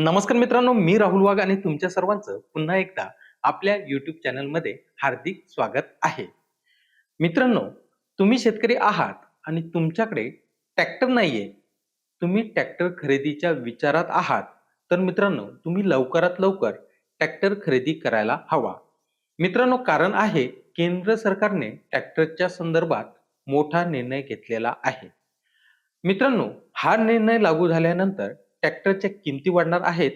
नमस्कार मित्रांनो मी राहुल वाघ आणि तुमच्या सर्वांचं पुन्हा एकदा आपल्या युट्यूब चॅनलमध्ये हार्दिक स्वागत आहे. मित्रांनो तुम्ही शेतकरी आहात आणि तुमच्याकडे ट्रॅक्टर नाहीये. तुम्ही ट्रॅक्टर खरेदीच्या विचारात आहात तर मित्रांनो तुम्ही लवकरात लवकर ट्रॅक्टर खरेदी करायला हवा. मित्रांनो कारण आहे केंद्र सरकारने ट्रॅक्टरच्या संदर्भात मोठा निर्णय घेतलेला आहे. मित्रांनो हा निर्णय लागू झाल्यानंतर ट्रॅक्टरच्या किमती वाढणार आहेत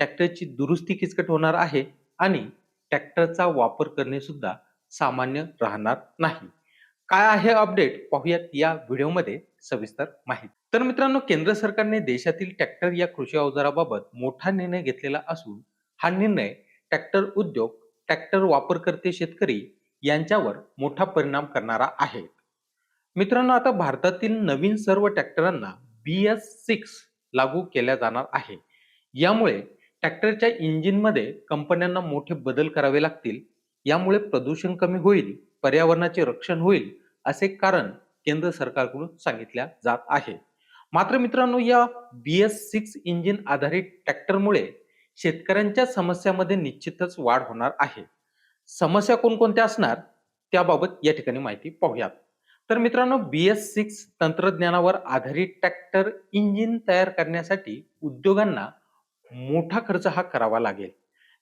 ट्रॅक्टरची दुरुस्ती किचकट होणार आहे आणि ट्रॅक्टरचा वापर करणे सुद्धा सामान्य राहणार नाही. काय आहे अपडेट? पाहूयात या व्हिडिओमध्ये सविस्तर माहिती. तर मित्रांनो केंद्र सरकारने देशातील ट्रॅक्टर या कृषी अवजाराबाबत मोठा निर्णय घेतलेला असून हा निर्णय ट्रॅक्टर उद्योग ट्रॅक्टर वापरकर्ते शेतकरी यांच्यावर मोठा परिणाम करणारा आहे. मित्रांनो आता भारतातील नवीन सर्व ट्रॅक्टरांना बी एस सिक्स लागू केल्या जाणार आहे. यामुळे ट्रॅक्टरच्या इंजिनमध्ये कंपन्यांना मोठे बदल करावे लागतील. यामुळे प्रदूषण कमी होईल पर्यावरणाचे रक्षण होईल असे कारण केंद्र सरकारकडून सांगितल्या जात आहे. मात्र मित्रांनो या बी एस सिक्स इंजिन आधारित ट्रॅक्टरमुळे शेतकऱ्यांच्या समस्यामध्ये निश्चितच वाढ होणार आहे. समस्या कोणकोणत्या असणार त्याबाबत या ठिकाणी माहिती पाहूयात. तर मित्रांनो बी एस सिक्स तंत्रज्ञानावर आधारित ट्रॅक्टर इंजिन तयार करण्यासाठी उद्योगांना मोठा खर्च हा करावा लागेल.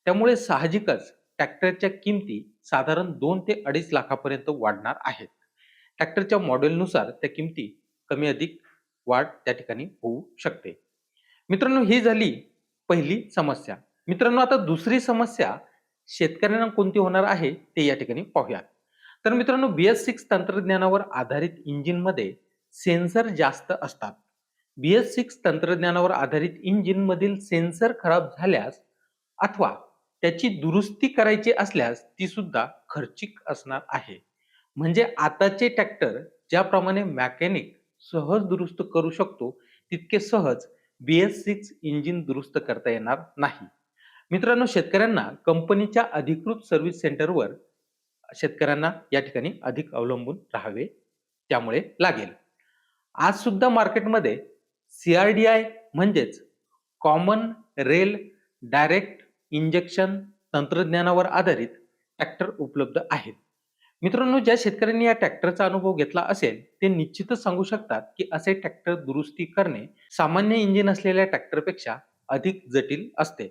त्यामुळे साहजिकच ट्रॅक्टरच्या किमती साधारण दोन ते अडीच लाखापर्यंत वाढणार आहेत. ट्रॅक्टरच्या मॉडेलनुसार त्या किमती कमी अधिक वाढ त्या ठिकाणी होऊ शकते. मित्रांनो ही झाली पहिली समस्या. मित्रांनो आता दुसरी समस्या शेतकऱ्यांना कोणती होणार आहे ते या ठिकाणी पाहूयात. तर मित्रांनो बी एस सिक्स तंत्रज्ञानावर आधारित इंजिनमध्ये सेन्सर जास्त असतात. बी एस सिक्स तंत्रज्ञानावर आधारित इंजिनमधील सेन्सर खराब झाल्यास अथवा त्याची दुरुस्ती करायची असल्यास ती सुद्धा खर्चिक असणार आहे. म्हणजे आताचे ट्रॅक्टर ज्याप्रमाणे मॅकॅनिक सहज दुरुस्त करू शकतो तितके सहज बी एस सिक्स इंजिन दुरुस्त करता येणार नाही. मित्रांनो शेतकऱ्यांना कंपनीच्या अधिकृत सर्व्हिस सेंटरवर शेतकऱ्यांना या ठिकाणी अधिक अवलंबून राहावे त्यामुळे लागेल. आज सुद्धा मार्केटमध्ये सीआरडीआय म्हणजेच कॉमन रेल डायरेक्ट इंजेक्शन तंत्रज्ञानावर आधारित ट्रॅक्टर उपलब्ध आहेत. मित्रांनो ज्या शेतकऱ्यांनी या ट्रॅक्टरचा अनुभव घेतला असेल ते निश्चितच सांगू शकतात की असे ट्रॅक्टर दुरुस्ती करणे सामान्य इंजिन असलेल्या ट्रॅक्टरपेक्षा अधिक जटिल असते.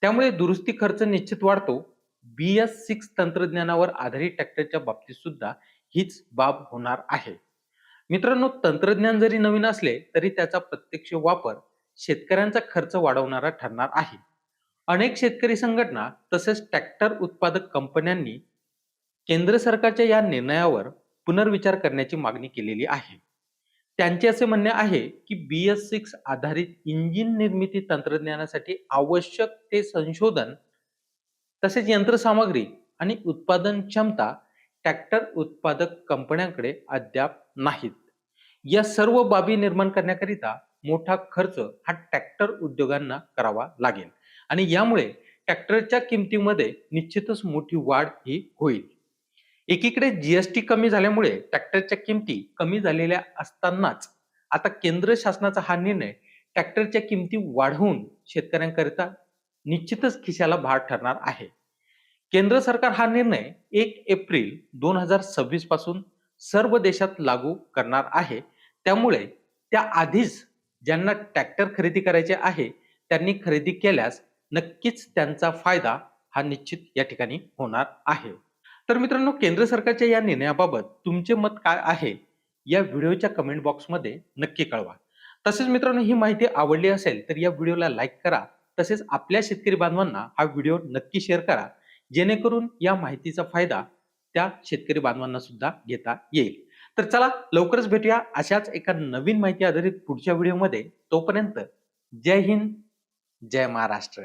त्यामुळे दुरुस्ती खर्च निश्चित वाढतो बी एस सिक्स तंत्रज्ञानावर आधारित ट्रॅक्टरच्या बाबतीत सुद्धा हीच बाब होणार आहे. मित्रांनो तंत्रज्ञान जरी नवीन असले तरी त्याचा प्रत्यक्ष वापर शेतकऱ्यांचा खर्च वाढवणारा ठरणार आहे. अनेक शेतकरी संघटना तसेच ट्रॅक्टर उत्पादक कंपन्यांनी केंद्र सरकारच्या या निर्णयावर पुनर्विचार करण्याची मागणी केलेली आहे. त्यांचे असे म्हणणे आहे की बी एस सिक्स आधारित इंजिन निर्मिती तंत्रज्ञानासाठी आवश्यक ते संशोधन तसेच यंत्रसामग्री आणि उत्पादन क्षमता ट्रॅक्टर उत्पादक कंपन्यांकडे अद्याप नाहीत. या सर्व बाबी निर्माण करण्याकरिता मोठा खर्च हा ट्रॅक्टर उद्योगांना करावा लागेल आणि यामुळे ट्रॅक्टरच्या किमतीमध्ये निश्चितच मोठी वाढ ही होईल. एकीकडे जीएसटी कमी झाल्यामुळे ट्रॅक्टरच्या किमती कमी झालेल्या असतानाच आता केंद्र शासनाचा हा निर्णय ट्रॅक्टरच्या किमती वाढवून शेतकऱ्यांकरिता निश्चितच खिशाला भार ठरणार आहे. केंद्र सरकार हा निर्णय एक एप्रिल दोन हजार सव्वीसपासून सर्व देशात लागू करणार आहे. त्यामुळे त्या आधीच ज्यांना ट्रॅक्टर खरेदी करायचे आहे त्यांनी खरेदी केल्यास नक्कीच त्यांचा फायदा हा निश्चित या ठिकाणी होणार आहे. तर मित्रांनो केंद्र सरकारच्या या निर्णयाबाबत तुमचे मत काय आहे? या व्हिडिओच्या कमेंट बॉक्समध्ये नक्की कळवा. तसेच मित्रांनो ही माहिती आवडली असेल तर या व्हिडिओला लाईक करा तसेच आपल्या शेतकरी बांधवांना हा व्हिडिओ नक्की शेअर करा. जेणेकरून या माहितीचा फायदा त्या शेतकरी बांधवांना सुद्धा घेता येईल. तर चला लवकरच भेटूया अशाच एका नवीन माहिती आधारित पुढच्या व्हिडिओमध्ये. तोपर्यंत जय हिंद जय महाराष्ट्र.